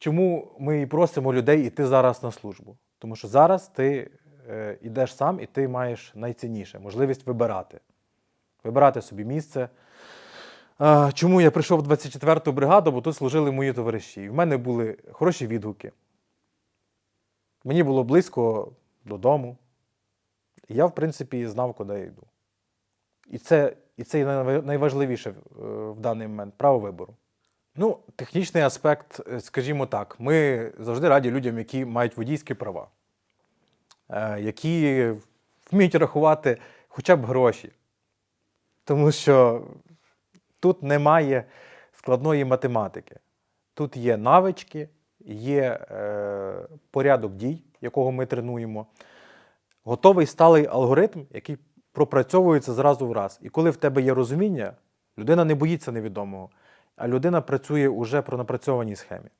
чому ми і просимо людей йти зараз на службу? Тому що зараз ти е, йдеш сам і ти маєш найцінніше можливість вибирати. Вибирати собі місце. Е, чому я прийшов в 24-ту бригаду, бо тут служили мої товариші. І в мене були хороші відгуки. Мені було близько додому. І я, в принципі, знав, куди я йду. І це, і це найважливіше е, в даний момент право вибору. Ну, технічний аспект, е, скажімо так, ми завжди раді людям, які мають водійські права, е, які вміють рахувати хоча б гроші. Тому що тут немає складної математики. Тут є навички, є е, порядок дій, якого ми тренуємо, готовий сталий алгоритм, який пропрацьовується зразу в раз. І коли в тебе є розуміння, людина не боїться невідомого, а людина працює уже про напрацьованій схемі.